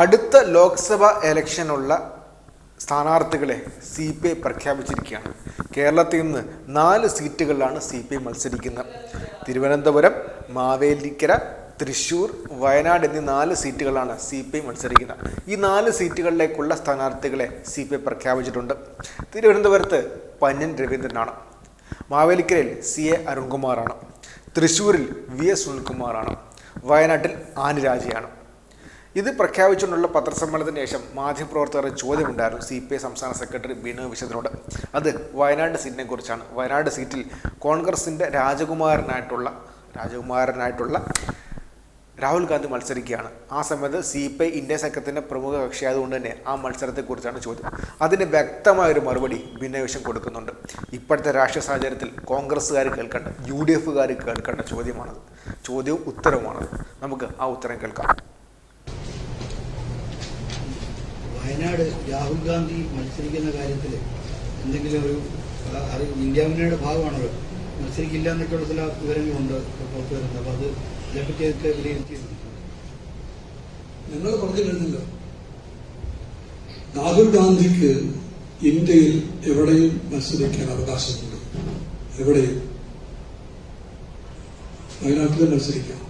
അടുത്ത ലോക്സഭ ഇലക്ഷനുള്ള സ്ഥാനാർത്ഥികളെ C P I പ്രഖ്യാപിച്ചിരിക്കുകയാണ്. കേരളത്തിൽ നിന്ന് നാല് സീറ്റുകളിലാണ് സി പി ഐ മത്സരിക്കുന്നത്. തിരുവനന്തപുരം മാവേലിക്കര തൃശൂർ വയനാട് എന്നീ നാല് സീറ്റുകളാണ് സി പി ഐ മത്സരിക്കുന്നത്. ഈ നാല് സീറ്റുകളിലേക്കുള്ള സ്ഥാനാർത്ഥികളെ സി പി ഐ പ്രഖ്യാപിച്ചിട്ടുണ്ട്. തിരുവനന്തപുരത്ത് പന്നൻ രവീന്ദ്രനാണ്. മാവേലിക്കരയിൽ സി എ അരുൺകുമാറാണ്. തൃശ്ശൂരിൽ വി എസ് സുനിൽകുമാറാണ്. വയനാട്ടിൽ ആനിരാജയാണ് ഇത് പ്രഖ്യാപിച്ചുകൊണ്ടുള്ള പത്രസമ്മേളനത്തിന് ശേഷം മാധ്യമപ്രവർത്തകരുടെ ചോദ്യമുണ്ടായിരുന്നു. സി പി ഐ സംസ്ഥാന സെക്രട്ടറി ബിനു വിശ്വത്തിനോട് അത് വയനാട് സീറ്റിനെ കുറിച്ചാണ്. വയനാട് സീറ്റിൽ കോൺഗ്രസിന്റെ രാജകുമാരനായിട്ടുള്ള രാജകുമാരനായിട്ടുള്ള രാഹുൽ ഗാന്ധി മത്സരിക്കുകയാണ്. ആ സമയത്ത് സി പി ഐ ഇന്ത്യ സഖ്യത്തിന്റെ പ്രമുഖ കക്ഷിയായതുകൊണ്ട് തന്നെ ആ മത്സരത്തെക്കുറിച്ചാണ് ചോദ്യം. അതിന് വ്യക്തമായൊരു മറുപടി ഭിന്നവേഷം കൊടുക്കുന്നുണ്ട്. ഇപ്പോഴത്തെ രാഷ്ട്രീയ സാഹചര്യത്തിൽ കോൺഗ്രസ്സുകാർ കേൾക്കേണ്ട യു ഡി എഫുകാർ കേൾക്കേണ്ട ചോദ്യമാണത്. ചോദ്യവും ഉത്തരവുമാണത്. നമുക്ക് ആ ഉത്തരം കേൾക്കാം. വയനാട് രാഹുൽ ഗാന്ധി മത്സരിക്കുന്ന കാര്യത്തിൽ എന്തെങ്കിലും ഒരു ഇന്ത്യ മുന്നണിയുടെ ഭാഗമാണല്ലോ. മത്സരിക്കില്ല എന്നൊക്കെയുള്ള ചില വിവരങ്ങളുണ്ട് പുറത്തു വരുന്നത്. അപ്പോൾ അത് ഇതിനെപ്പറ്റിയൊക്കെ വിലയിരുത്തിയിട്ടുണ്ട്. ഞങ്ങൾ പറഞ്ഞു കഴിഞ്ഞല്ലോ രാഹുൽ ഗാന്ധിക്ക് ഇന്ത്യയിൽ എവിടെയും മത്സരിക്കാൻ അവകാശമുണ്ട്. എവിടെയും. വയനാട്ടിൽ മത്സരിക്കാം.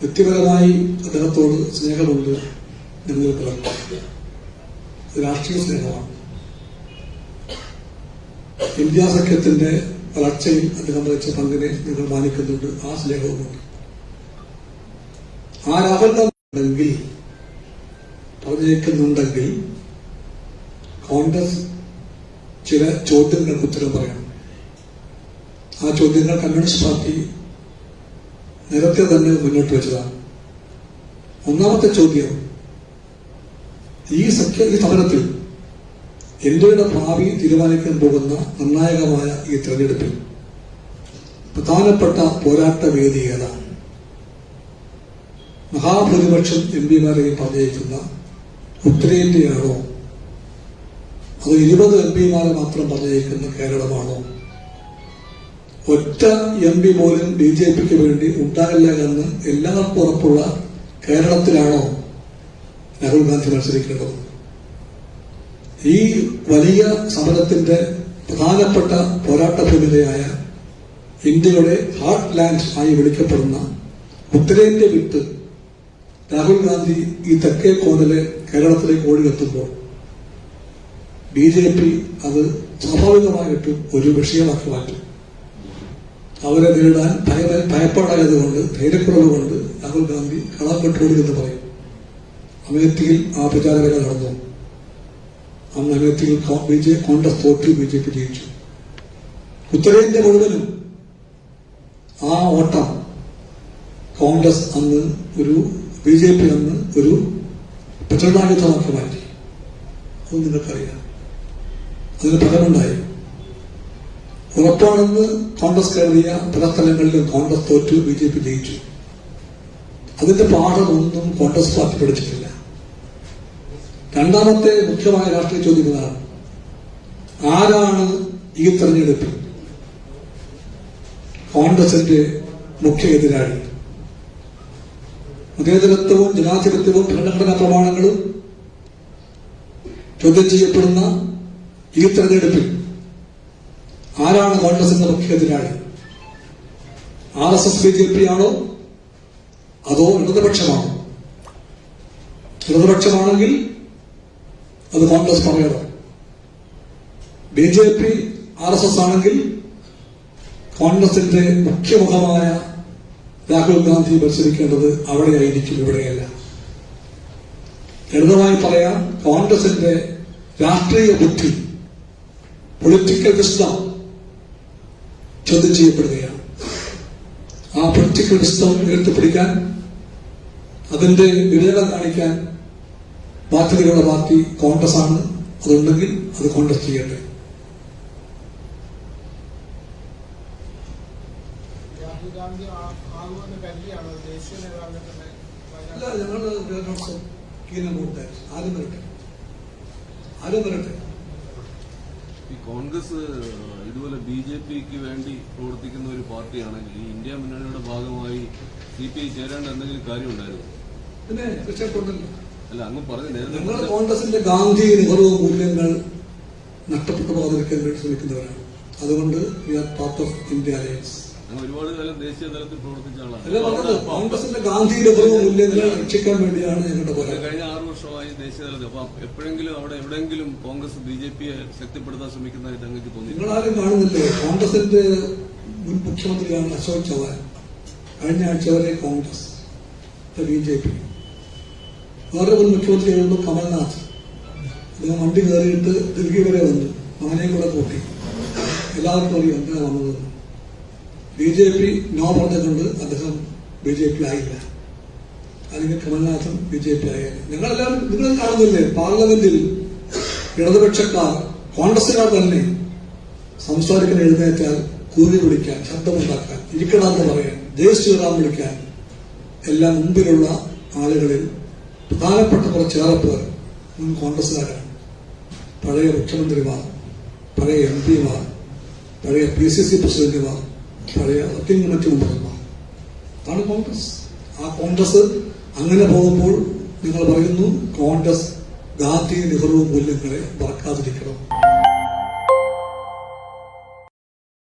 വ്യക്തിപരമായി അദ്ദേഹത്തോട് സ്നേഹമുണ്ട്. നിങ്ങൾ പാർട്ടിയാണ് രാഷ്ട്രീയ സ്നേഹമാണ്. ഇന്ത്യ സഖ്യത്തിന്റെ വളർച്ചയിൽ അദ്ദേഹം വഹിച്ച പങ്കിനെ നിങ്ങൾ മാനിക്കുന്നുണ്ട്. ആ സ്നേഹവുമുണ്ട്. ആ രാഹുൽ ഗാന്ധി ഉണ്ടെങ്കിൽ പറഞ്ഞേക്കുന്നുണ്ടെങ്കിൽ കോൺഗ്രസ് ചില ചോദ്യങ്ങൾക്ക് ഉത്തരം പറയണം. ആ ചോദ്യങ്ങൾ കമ്മ്യൂണിസ്റ്റ് പാർട്ടി നേരത്തെ തന്നെ മുന്നോട്ട് വെച്ചതാണ്. ഒന്നാമത്തെ ചോദ്യം ഈ സഖ്യ ഈ സമരത്തിൽ ഇന്ത്യയുടെ ഭാവി തീരുമാനിക്കാൻ പോകുന്ന നിർണായകമായ ഈ തെരഞ്ഞെടുപ്പിൽ പ്രധാനപ്പെട്ട പോരാട്ട വേദി ഏതാണ്? മഹാഭൂരിപക്ഷം എം പിമാരെയും പറഞ്ഞയക്കുന്ന ഉത്തരേന്ത്യയാണോ? അത് ഇരുപത് എം പിമാരെ മാത്രം പറഞ്ഞയക്കുന്ന കേരളമാണോ? ഒറ്റ എം പി പോലും ബി ജെ പിക്ക് വേണ്ടി ഉണ്ടാകില്ല എന്ന് എല്ലാവർക്കും ഉറപ്പുള്ള കേരളത്തിലാണോ രാഹുൽ ഗാന്ധി മത്സരിക്കേണ്ടത്. ഈ വലിയ സമരത്തിന്റെ പ്രധാനപ്പെട്ട പോരാട്ട ഭൂമിതയായ ഇന്ത്യയുടെ ഹാർട്ട് ലാൻഡ് ആയി വിളിക്കപ്പെടുന്ന ഉത്തരേന്ത്യ വിട്ട് രാഹുൽ ഗാന്ധി ഈ തെക്കേ കോണിലെ കേരളത്തിലേക്ക് ഓടിയെത്തുമ്പോൾ ബി ജെ പി അത് സ്വാഭാവികമായിട്ടും ഒരു വിഷയമാക്കി മാറ്റും. അവരെ നേരിടാൻ ഭയ ഭയപ്പാടായതുകൊണ്ട് ധൈര്യക്കുറവ് കൊണ്ട് രാഹുൽ ഗാന്ധി കളം വിട്ടോടി എന്ന് പറയും. അമേത്തിയിൽ ആ പ്രചാരവേല നടന്നു. അന്ന് അമേത്തിയിൽ ബി ജെ കോൺഗ്രസ് തോറ്റു ബി ജെ പി ജയിച്ചു. ഉത്തരേന്ത്യ മുഴുവനും ആ ഓട്ടം കോൺഗ്രസ് അന്ന് ഒരു ബി ജെ പി അന്ന് ഒരു പ്രചരണായുധമാക്കി മാറ്റി അത് നിങ്ങൾക്കറിയാം. അതിന് ഫലമുണ്ടായി ഉറപ്പാണെന്ന് കോൺഗ്രസ് കയറിയ പല സ്ഥലങ്ങളിലും കോൺഗ്രസ് തോറ്റു ബി ജെ പി ജയിച്ചു. അതിന്റെ പാഠമൊന്നും കോൺഗ്രസ് പാർട്ടി പഠിച്ചിട്ടില്ല. രണ്ടാമത്തെ മുഖ്യമായ രാഷ്ട്രീയ ചോദ്യം ഇതാണ്. ആരാണ് ഈ തെരഞ്ഞെടുപ്പിൽ കോൺഗ്രസിന്റെ മുഖ്യ എതിരാളി. മതേതരത്വവും ജനാധിപത്യവും ഭരണഘടനാ പ്രമാണങ്ങളും ചോദ്യം ചെയ്യപ്പെടുന്ന ഈ തെരഞ്ഞെടുപ്പിൽ ആരാണ് കോൺഗ്രസിന്റെ മുഖ്യ എതിരാളി? R S S B J P ആണോ? അതോ ഇടതുപക്ഷമാണോ? ഇടതുപക്ഷമാണെങ്കിൽ അത് കോൺഗ്രസ് പറയണം. B J P R S S ആണെങ്കിൽ കോൺഗ്രസിന്റെ മുഖ്യമുഖമായ രാഹുൽ ഗാന്ധി മത്സരിക്കേണ്ടത് അവിടെയായിരിക്കും ഇവിടെയല്ല. ലളിതമായി പറയാം കോൺഗ്രസിന്റെ രാഷ്ട്രീയ ബുദ്ധി പൊളിറ്റിക്കൽ വിസ്തം ചോദ്യം ചെയ്യപ്പെടുകയാണ്. ആ പൊളിറ്റിക്കൽ വിസ്തം ഉയർത്തിപ്പിടിക്കാൻ അതിന്റെ വിവേകം കാണിക്കാൻ ബാധ്യതയുള്ള പാർട്ടി കോൺഗ്രസ് ആണ്. അതുണ്ടെങ്കിൽ അത് കോൺഗ്രസ് ചെയ്യട്ടെ. അല്ല കീനം ആരും വരട്ടെ. ആരും വരട്ടെ. ഈ കോൺഗ്രസ് ഇതുപോലെ ബി ജെ പിക്ക് വേണ്ടി പ്രവർത്തിക്കുന്ന ഒരു പാർട്ടിയാണെങ്കിൽ ഈ ഇന്ത്യ മുന്നണിയുടെ ഭാഗമായി സി പി ഐ ചേരേണ്ട എന്തെങ്കിലും കാര്യമുണ്ടായിരുന്നു? പിന്നെ തീർച്ചയായിട്ടും നിങ്ങൾ കോൺഗ്രസിന്റെ ഗാന്ധി നെഹ്റു മൂല്യങ്ങൾ നഷ്ടപ്പെട്ടു പോകാതിരിക്കാൻ വേണ്ടി ശ്രമിക്കുന്നവരാണ്. അതുകൊണ്ട് we are part of India alliance ഒരുപാട് കാലം ദേശീയ തലത്തിൽ പ്രവർത്തിച്ച ആളാണ്. കോൺഗ്രസിന്റെ ഗാന്ധി നെഹ്റു മൂല്യങ്ങൾ രക്ഷിക്കാൻ വേണ്ടിയാണ് ഞങ്ങളുടെ പോലെ കഴിഞ്ഞ ആറു വർഷമായി ദേശീയ തലത്തിൽ. അപ്പൊ എപ്പോഴെങ്കിലും അവിടെ എവിടെയെങ്കിലും കോൺഗ്രസ് ബി ജെ പിയെ ശക്തിപ്പെടുത്താൻ ശ്രമിക്കുന്നതായിട്ട് അങ്ങക്ക് തോന്നി നിങ്ങളാരും കാണുന്നില്ലേ? കോൺഗ്രസിന്റെ മുൻ മുഖ്യമന്ത്രിയാണ് അശോക് ചവാൻ. കഴിഞ്ഞ ആഴ്ച വരെ കോൺഗ്രസ് ബി ജെ പി. വേറെ ഒരു മുഖ്യമന്ത്രി ആയിരുന്നു കമൽനാഥ്? അദ്ദേഹം വണ്ടി കയറിയിട്ട് ഡൽഹി വരെ വന്നു. അങ്ങനെ കൂടെ കൂട്ടി എല്ലാവർക്കും അറിയാം അദ്ദേഹം വന്നത്. ബി ജെ പി നോ പറഞ്ഞതുകൊണ്ട് അദ്ദേഹം ബി ജെ പി ആയില്ല. അല്ലെങ്കിൽ കമൽനാഥും ബി ജെ പി ആയാലും. ഞങ്ങളെല്ലാവരും നിങ്ങൾ കാണുന്നില്ലേ? പാർലമെന്റിൽ ഇടതുപക്ഷക്കാർ കോൺഗ്രസുകാർ തന്നെ സംസാരിക്കാൻ എഴുന്നേറ്റാൽ കൂലി വിളിക്കാൻ ശബ്ദമുണ്ടാക്കാൻ ഇരിക്കണമെന്ന് പറയാൻ ജയ് ശ്രീറാം വിളിക്കാൻ എല്ലാം മുമ്പിലുള്ള ആളുകളിൽ പ്രധാനപ്പെട്ട കുറച്ച് ഏറെപ്പേർ മുൻ കോൺഗ്രസ്സുകാരാണ്. പഴയ മുഖ്യമന്ത്രിമാർ പഴയ എം പിമാർ പഴയ പി സി സി പ്രസിഡന്റുമാർ പഴയ വർക്കിംഗ് കമ്മിറ്റി മെമ്പർമാർ അതാണ് കോൺഗ്രസ്. ആ കോൺഗ്രസ് അങ്ങനെ പോകുമ്പോൾ നിങ്ങൾ പറയുന്നു കോൺഗ്രസ് ഗാന്ധി നെഹ്റു മൂല്യങ്ങളെ മറക്കാതിരിക്കണം.